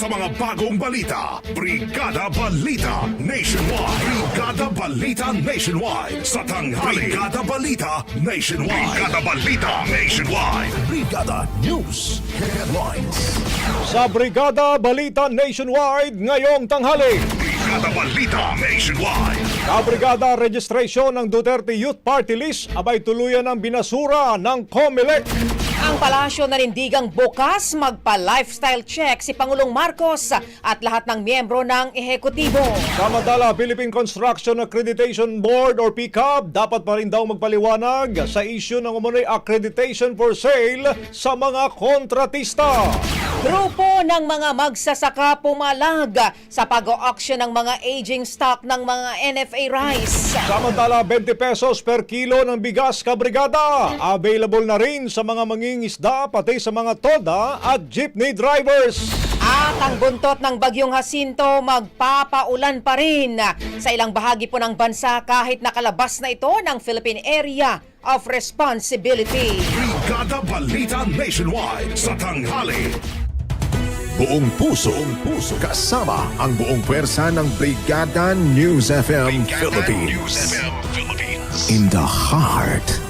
Sa mga bagong balita. Brigada Balita Nationwide. Brigada Balita Nationwide. Sa tanghali. Brigada Balita Nationwide. Brigada Balita Nationwide. Brigada News Headlines. Sa Brigada Balita Nationwide ngayong tanghali. Brigada Balita Nationwide. Kabrigada registration ng Duterte Youth Party List abay tuluyan ng binasura ng COMELEC. Ang palasyo nanindigang bukas magpa-lifestyle check si Pangulong Marcos at lahat ng miyembro ng ehekutibo. Samantala, Philippine Construction Accreditation Board or PCAB dapat pa rin daw magpaliwanag sa issue ng umunoy accreditation for sale sa mga kontratista. Grupo ng mga magsasaka pumalag sa pag-auction ng mga aging stock ng mga NFA rice. Samantala, 20 pesos per kilo ng bigas kabrigada. Available na rin sa mga mangingisda pati sa mga toda at jeepney drivers. At ang buntot ng bagyong Jacinto magpapaulan pa rin sa ilang bahagi po ng bansa kahit nakalabas na ito ng Philippine Area of Responsibility. Brigada Balita Nationwide. Sa tanghali. Buong puso, buong puso, kasama ang buong pwersa ng Brigada News FM Philippines. In the heart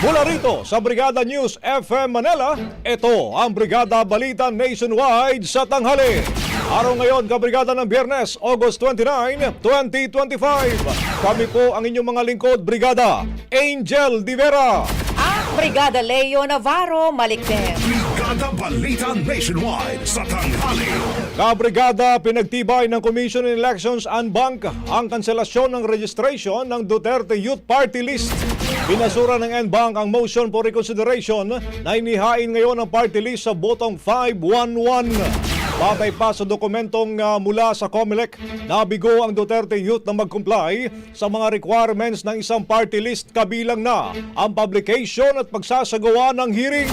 Mula rito sa Brigada News FM Manila, ito ang Brigada Balita Nationwide sa tanghali. Araw ngayon, kabrigada ng Biyernes, August 29, 2025. Kami po ang inyong mga lingkod, Brigada Angel Divera. At Brigada Leo Navarro Malikden. Brigada Balita Nationwide. Sa tanghali. Kabrigada, pinagtibay ng Commission on Elections and Bank ang kanselasyon ng registration ng Duterte Youth Party List. Binasura ng NBank ang motion for reconsideration na inihain ngayon ng party list sa botong 511. Batay pa sa dokumentong ah, mula sa COMELEC, nabigo ang Duterte Youth na mag-comply sa mga requirements ng isang party list kabilang na ang publication at pagsasagawa ng hearing.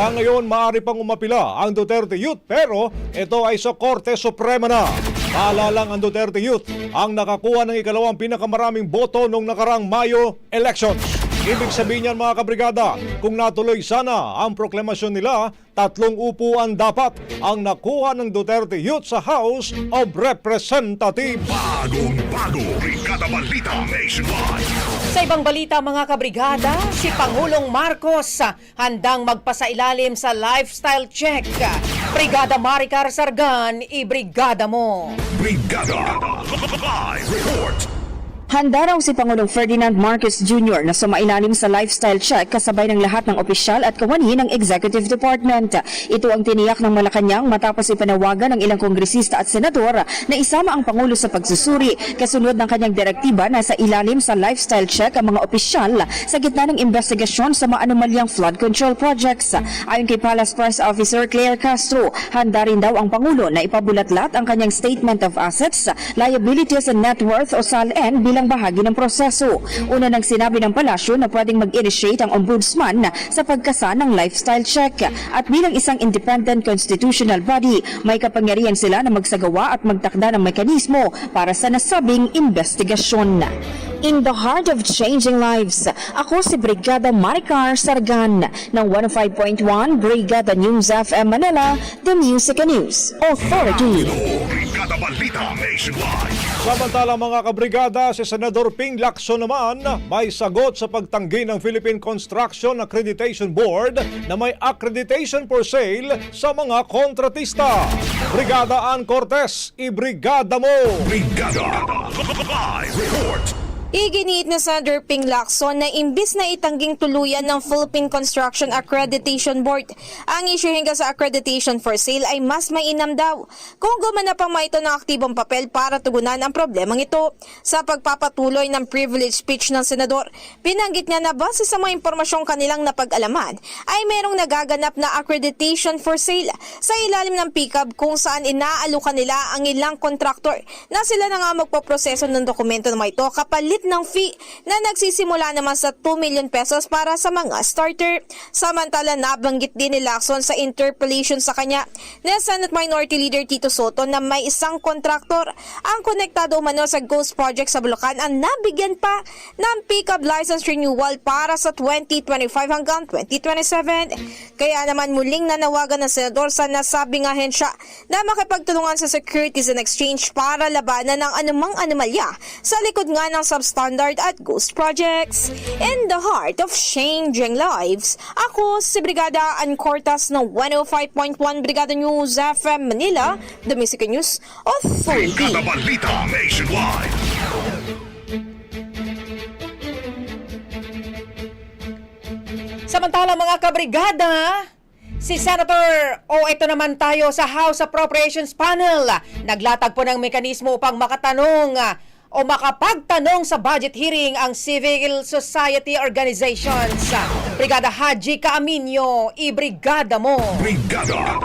Sa ngayon, maaari pang umapila ang Duterte Youth pero ito ay sa Korte Suprema na. Paalalang ang Duterte Youth ang nakakuha ng ikalawang pinakamaraming boto noong nakarang Mayo elections. Ibig sabihin niyan mga kabrigada, kung natuloy sana ang proklamasyon nila, tatlong upuan dapat ang nakuha ng Duterte Youth sa House of Representatives. Bagong bago, Brigada Balita Nationwide. Sa ibang balita mga kabrigada, si Pangulong Marcos handang magpasailalim sa lifestyle check. Brigada Maricar Sargan, ibrigada mo. Brigada Live Report. Handa raw si Pangulong Ferdinand Marcos Jr. na sumailalim sa lifestyle check kasabay ng lahat ng opisyal at kawani ng Executive Department. Ito ang tiniyak ng Malacanang matapos ipanawagan ng ilang kongresista at senador na isama ang Pangulo sa pagsusuri kasunod ng kanyang direktiba na sa ilalim sa lifestyle check ang mga opisyal sa gitna ng investigasyon sa mga flood control projects. Ayon kay Palace Press Officer Claire Castro, handa rin daw ang Pangulo na ipabulatlat ang kanyang Statement of Assets, Liabilities and Net Worth o SALN bilang bahagi ng proseso. Una nang sinabi ng palasyo na pwedeng mag-initiate ang ombudsman sa pagkasa ng lifestyle check at bilang isang independent constitutional body, may kapangyarihan sila na magsagawa at magtakda ng mekanismo para sa nasabing investigasyon. In the heart of changing lives, ako si Brigada Maricar Sargan ng 105.1 Brigada News FM Manila, The Music and News Authority. Brigada Balita Nationwide. Samantala mga kabrigada, si Senador Ping Lacson naman may sagot sa pagtanggi ng Philippine Construction Accreditation Board na may accreditation for sale sa mga kontratista. Brigada Ann Cortez, ibrigada mo! Brigada Live Report. Iginiit na Senator Ping Lacson na imbis na itangging tuluyan ng Philippine Construction Accreditation Board, ang issue hingga sa accreditation for sale ay mas mainam daw kung gumanap ang ito ng aktibong papel para tugunan ang problemang ito. Sa pagpapatuloy ng privilege speech ng senador, binanggit niya na base sa mga impormasyong kanilang napag-alaman ay merong nagaganap na accreditation for sale sa ilalim ng PICAB kung saan inaalukan nila ang ilang kontraktor na sila na nga magpoproseso ng dokumento na ito kapalit ng fee na nagsisimula naman sa 2 million pesos para sa mga starter. Samantala nabanggit din ni Lacson sa interpellation sa kanya na Senate Minority Leader Tito Soto na may isang kontraktor ang konektado umano sa Ghost Project sa Bulacan ang nabigyan pa ng pickup license renewal para sa 2025 hanggang 2027. Kaya naman muling nanawagan ng senador sa nasabing ahensya na makipagtulungan sa Securities and Exchange para labanan ng anumang anomalya sa likod nga ng substandard at ghost projects. In the heart of changing lives, ako si Brigada Ancortas ng 105.1 Brigada News FM Manila, The Music News Authority. Brigada Balita Nationwide. Samantala mga kabrigada, si Senator, o ito naman tayo sa House Appropriations Panel, naglatag po ng mekanismo upang makatanong o makapagtanong sa budget hearing ang civil society organizations. Brigada Haji Kaaminyo, ibrigada mo. Brigada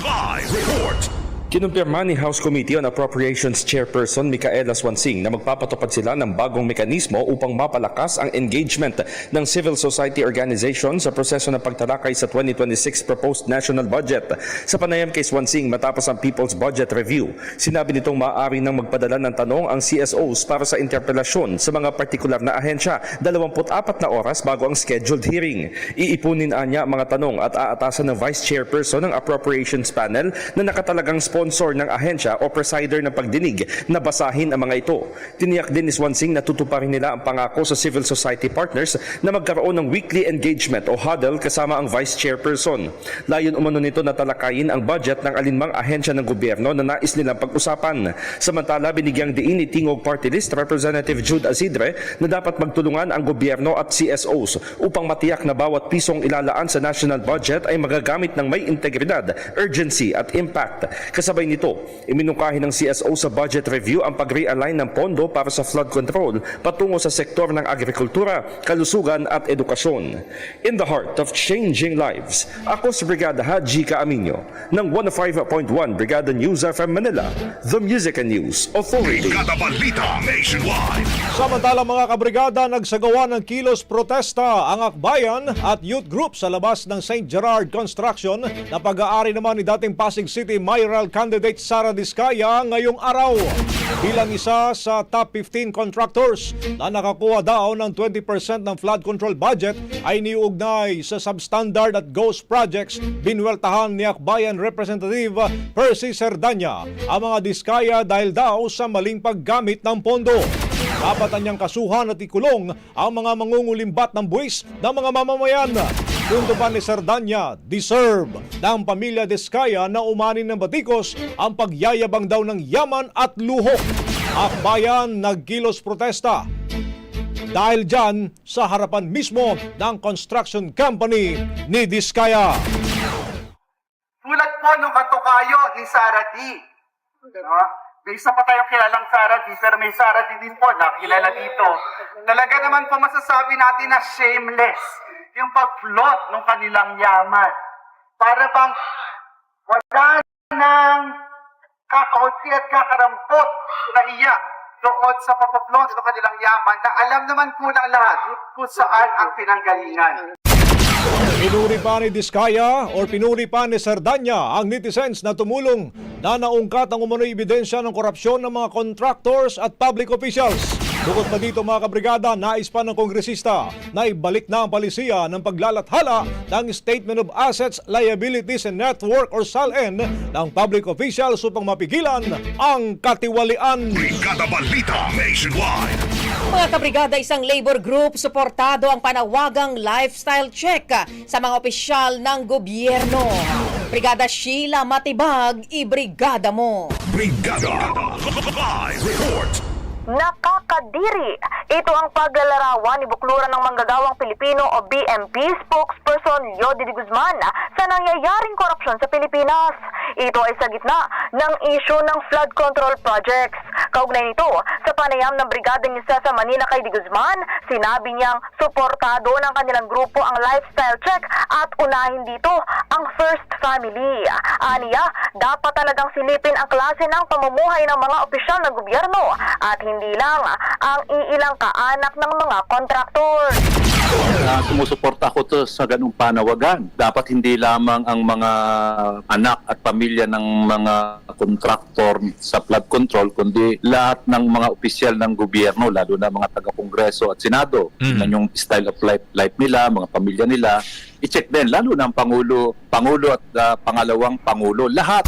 Live Report. Kinumpirma ni House Committee on Appropriations Chairperson Micaela Swansing na magpapatupad sila ng bagong mekanismo upang mapalakas ang engagement ng civil society organization sa proseso ng pagtalakay sa 2026 proposed national budget. Sa panayam kay Swansing matapos ang People's Budget Review, sinabi nitong maaari nang magpadala ng tanong ang CSOs para sa interpelasyon sa mga partikular na ahensya 24 na oras bago ang scheduled hearing. Iipunin anya mga tanong at aatasan ng Vice Chairperson ng Appropriations Panel na nakatalagang sponsor ng ahensya o presider ng pagdinig na basahin ang mga ito. Tiniyak din ni Swansing na tutuparin nila ang pangako sa civil society partners na magkaroon ng weekly engagement o huddle kasama ang Vice Chairperson. Layon umano nito na talakayin ang budget ng alinmang ahensya ng gobyerno na nais nilang pag-usapan. Samantala, binigyang diin ni Tingog Party List Representative Jude Asidre na dapat magtulungan ang gobyerno at CSOs upang matiyak na bawat pisong ilalaan sa national budget ay magagamit ng may integridad, urgency at impact. Kasabay nito, iminungkahi ng CSO sa budget review ang pag-realign ng pondo para sa flood control patungo sa sektor ng agrikultura, kalusugan at edukasyon. In the heart of changing lives, ako si Brigada Haji Kaaminyo ng 105.1 Brigada News FM Manila, The Music and News Authority. Brigada Balita Nationwide. Samantala mga kabrigada, nagsagawa ng kilos protesta ang Akbayan at youth group sa labas ng St. Gerard Construction na pag-aari naman ni dating Pasig City Mayoral candidate Sara Diskaya ngayong araw. Bilang isa sa top 15 contractors na nakakuha daw ng 20% ng flood control budget ay niugnay sa substandard at ghost projects binweltahan ni Akbayan Representative Percy Cerdanya ang mga diskaya dahil daw sa maling paggamit ng pondo. Dapat anyang kasuhan at ikulong ang mga mangungulimbat ng buwis ng mga mamamayan. Punto pa ni Sardanya, deserve ng pamilya Diskaya na umanin ng batikos ang pagyayabang daw ng yaman at luho. Akbayan nagkilos protesta dahil dyan sa harapan mismo ng construction company ni Diskaya. Tulad po nung katukayo ni Sarah D. No? May isa pa tayong kilalang Sarah D, pero may Sarah D din po na kilala dito. Talaga naman po masasabi natin na shameless yung pag-flaunt ng kanilang yaman. Para bang wala nang kakaunti at kakarampot na iyak doon sa pagpaplot ng kanilang yaman na alam naman po ng lahat kung saan ang pinanggalingan. Pinuri pa ni Diskaya or pinuri pa ni Sardanya ang netizens na tumulong na naungkat ang umano'y ebidensya ng korupsyon ng mga contractors at public officials. Bukod pa dito mga kabrigada, nais pa ng kongresista na ibalik na ang palisiya ng paglalathala ng Statement of Assets, Liabilities and Network or SALN ng public officials upang mapigilan ang katiwalian. Brigada Balita Nationwide. Mga kabrigada, isang labor group suportado ang panawagang lifestyle check sa mga opisyal ng gobyerno. Brigada Sheila Matibag, ibrigada mo. Brigada Live Report. Nakakadiri. Ito ang paglalarawan ni Bukluran ng Manggagawang Pilipino o BMP spokesperson Yodi de Guzman sa nangyayaring korupsyon sa Pilipinas. Ito ay sa gitna ng issue ng flood control projects. Kaugnay nito, sa panayam ng brigada niya sa Manila kay de Guzman, sinabi niyang suportado ng kanilang grupo ang lifestyle check at unahin dito ang first family. Aniya, dapat talagang silipin ang klase ng pamumuhay ng mga opisyal ng gobyerno at hindi lang ang iilang kaanak ng mga kontraktor. Uh, sumusuporta ako to sa ganung panawagan. Dapat hindi lamang ang mga anak at pamilya ng mga kontraktor sa flood control, kundi lahat ng mga opisyal ng gobyerno, lalo na mga taga-kongreso at senado. Mm. yung style of life, life nila, mga pamilya nila. I-check din, lalo na ang Pangulo, Pangulo at uh, pangalawang Pangulo. Lahat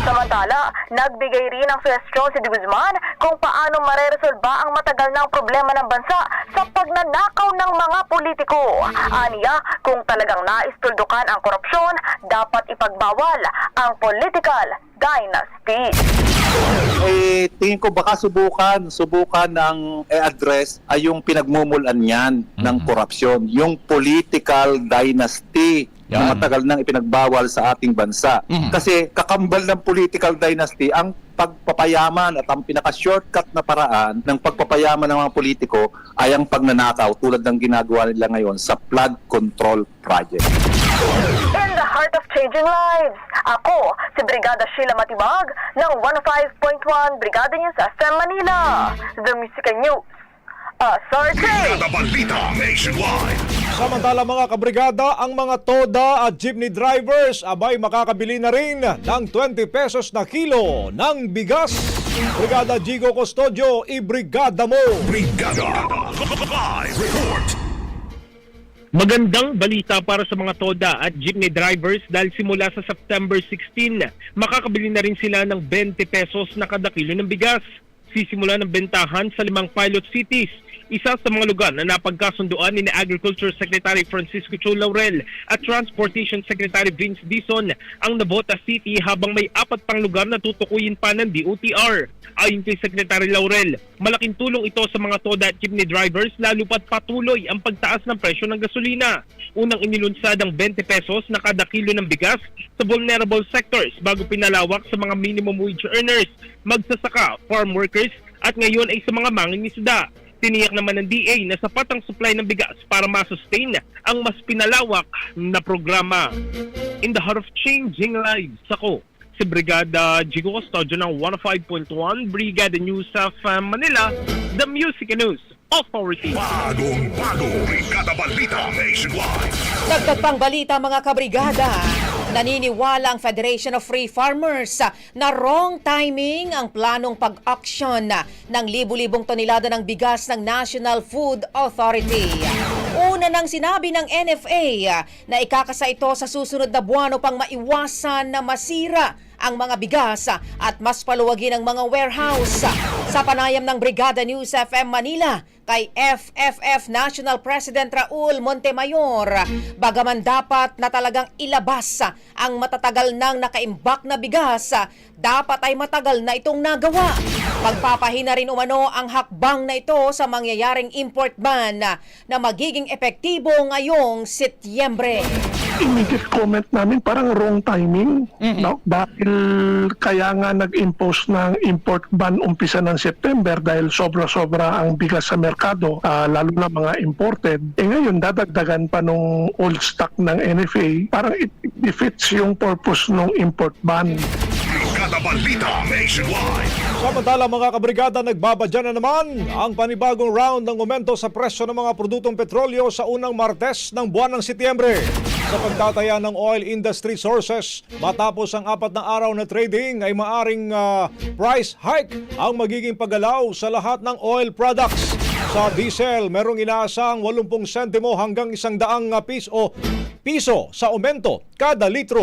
Samantala, nagbigay rin ng suwestyon si De Guzman kung paano mareresolba ang matagal ng problema ng bansa sa pagnanakaw ng mga politiko. Aniya, kung talagang naistuldukan ang korupsyon, dapat ipagbawal ang political dynasty. eh, tingin ko baka subukan, subukan ng i-address ay yung pinagmumulan niyan ng korupsyon, yung political dynasty na matagal nang ipinagbawal sa ating bansa. Kasi kakambal ng political dynasty ang pagpapayaman at ang pinaka-shortcut na paraan ng pagpapayaman ng mga politiko ay ang pagnanakaw tulad ng ginagawa nila ngayon sa flood control project. In the heart of changing lives, ako, si Brigada Sheila Matibag ng 105.1 Brigada News FM Manila. The Musical News. Asarte! Brigada Balita Nationwide. Samantala mga kabrigada, ang mga toda at jeepney drivers abay makakabili na rin ng 20 pesos na kilo ng bigas. Brigada Jigo Custodio, ibrigada mo! Brigada Live Report. Magandang balita para sa mga toda at jeepney drivers dahil simula sa September 16, makakabili na rin sila ng 20 pesos na kada kilo ng bigas. Sisimula ng bentahan sa limang pilot cities. Isa sa mga lugar na napagkasunduan ni Agriculture Secretary Francisco Chu Laurel at Transportation Secretary Vince Dison ang Nabota City habang may apat pang lugar na tutukuyin pa ng DOTR. Ayon kay Secretary Laurel, malaking tulong ito sa mga toda at jeepney drivers lalo pat patuloy ang pagtaas ng presyo ng gasolina. Unang inilunsad ang 20 pesos na kada kilo ng bigas sa vulnerable sectors bago pinalawak sa mga minimum wage earners, magsasaka, farm workers at ngayon ay sa mga mangingisda. Tiniyak naman ng DA na sapat ang supply ng bigas para masustain ang mas pinalawak na programa. In the heart of changing lives, ako si Brigada Jigo Custodio ng 105.1 Brigada News of Manila, the Music News Authority. Bagong bago. Brigada Balita Nationwide. Dagdag pang balita mga kabrigada. Naniniwala ang Federation of Free Farmers na wrong timing ang planong pag-auction ng libu-libong tonelada ng bigas ng National Food Authority. Una nang sinabi ng NFA ah, na ikakasa ito sa susunod na buwan upang maiwasan na masira ang mga bigas ah, at mas paluwagin ang mga warehouse. Sa panayam ng Brigada News FM Manila kay FFF National President Raul Montemayor, bagaman dapat na talagang ilabas ang matatagal nang nakaimbak na bigas, dapat ay matagal na itong nagawa. Pagpapahina rin umano ang hakbang na ito sa mangyayaring import ban na magiging epektibo ngayong Setyembre. immediate comment namin parang wrong timing no dahil kaya nga nag-impose ng import ban umpisa ng September dahil sobra-sobra ang bigas sa merkado ah, lalo na mga imported eh ngayon dadagdagan pa nung old stock ng NFA parang it, it defeats yung purpose ng import ban Brigada Balita Nationwide. Samantala mga kabrigada, nagbabadya na naman ang panibagong round ng momento sa presyo ng mga produktong petrolyo sa unang Martes ng buwan ng Setyembre. Sa pagtataya ng oil industry sources, matapos ang apat na araw na trading ay maaring ah, price hike ang magiging paggalaw sa lahat ng oil products. Sa diesel, merong inaasang 80 sentimo hanggang 100 piso, piso sa aumento kada litro.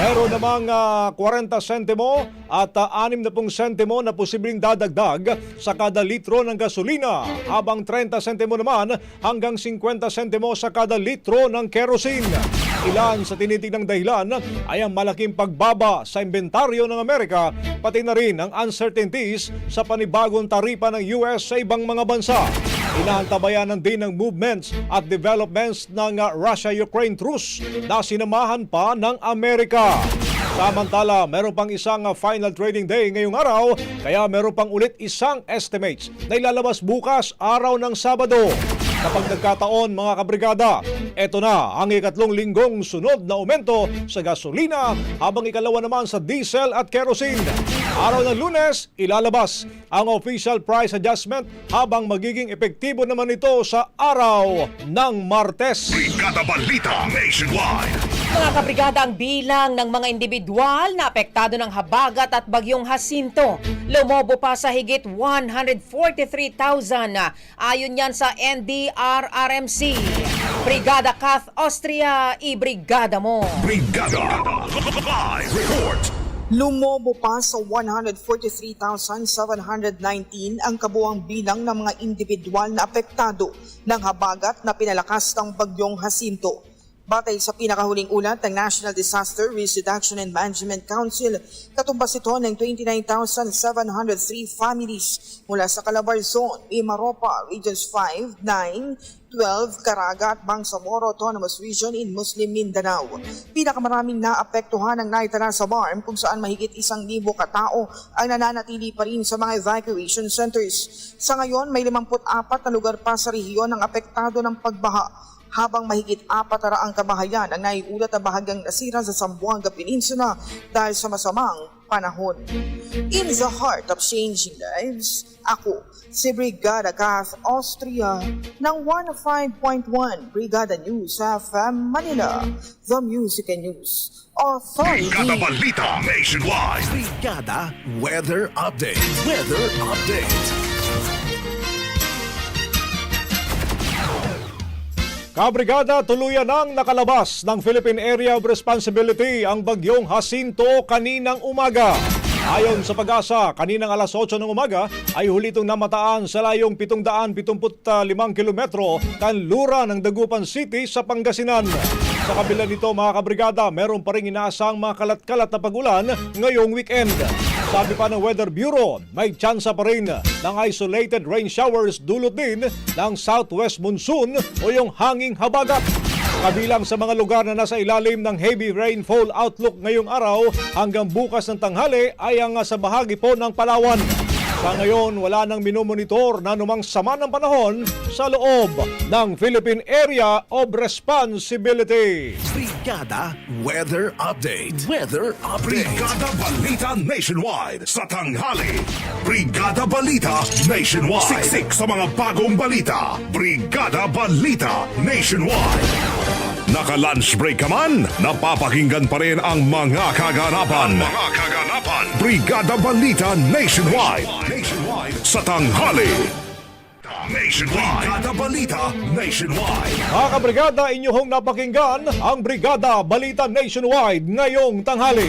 Meron namang ah, 40 sentimo at ah, 60 sentimo na posibleng dadagdag sa kada litro ng gasolina, habang 30 sentimo naman hanggang 50 sentimo sa kada litro ng kerosene. Ilan sa tinitignang dahilan ay ang malaking pagbaba sa inventaryo ng Amerika, pati na rin ang uncertainties sa panibagong taripa ng US sa ibang mga bansa. Inaantabayanan din ng movements at developments ng Russia-Ukraine truce na sinamahan pa ng Amerika. Samantala, meron pang isang final trading day ngayong araw, kaya meron pang ulit isang estimates na ilalabas bukas araw ng Sabado. Kapag nagkataon mga kabrigada, eto na ang ikatlong linggong sunod na aumento sa gasolina habang ikalawa naman sa diesel at kerosene. Araw ng lunes, ilalabas ang official price adjustment habang magiging epektibo naman ito sa araw ng Martes. Brigada Balita Nationwide. Mga kabrigada, ang bilang ng mga individual na apektado ng habagat at bagyong Jacinto lumobo pa sa higit 143,000 ayon yan sa NDRRMC. Brigada Kath Austria, i-brigada mo. Brigada Live Report. Lumobo pa sa 143,719 ang kabuang bilang ng mga individual na apektado ng habagat na pinalakas ng bagyong Jacinto. Batay sa pinakahuling ulat ng National Disaster Risk Reduction and Management Council, katumbas ito ng 29,703 families mula sa Calabar Zone, Imaropa, Regions 5, 9, 12, Caraga at Bangsamoro Autonomous Region in Muslim Mindanao. Pinakamaraming naapektuhan ang naitala sa BARM kung saan mahigit isang libo katao ang nananatili pa rin sa mga evacuation centers. Sa ngayon, may 54 na lugar pa sa rehiyon ang apektado ng pagbaha habang mahigit apat na raang kabahayan ang naiulat na bahagyang nasira sa Zamboanga Peninsula dahil sa masamang panahon. In the heart of changing lives, ako si Brigada Kath Austria ng 105.1 Brigada News FM Manila, The Music and News Authority. Brigada Balita Nationwide. Brigada Weather Update. Weather Update. Kabrigada, tuluyan ang nakalabas ng Philippine Area of Responsibility ang bagyong Jacinto kaninang umaga. Ayon sa pag-asa, kaninang alas 8 ng umaga ay huli itong namataan sa layong 775 kilometro kanlura ng Dagupan City sa Pangasinan. Sa kabila nito mga kabrigada, meron pa rin inaasang mga kalat-kalat na pagulan ngayong weekend. Sabi pa ng Weather Bureau, may tsansa pa rin ng isolated rain showers dulot din ng southwest monsoon o yung hanging habagat. Kabilang sa mga lugar na nasa ilalim ng heavy rainfall outlook ngayong araw hanggang bukas ng tanghali ay ang sa bahagi po ng Palawan. Sa ngayon, wala nang minomonitor na numang sama ng panahon sa loob ng Philippine Area of Responsibility. Brigada Weather Update. Weather Update. Brigada Balita Nationwide sa tanghali. Brigada Balita Nationwide. Siksik sa mga bagong balita. Brigada Balita Nationwide. Naka-lunch break ka man, napapakinggan pa rin ang mga kaganapan. mga kaganapan. Brigada Balita Nationwide. Nationwide. Sa tanghali. Nationwide. Brigada Balita Nationwide. Mga kabrigada, inyong napakinggan ang Brigada Balita Nationwide ngayong tanghali.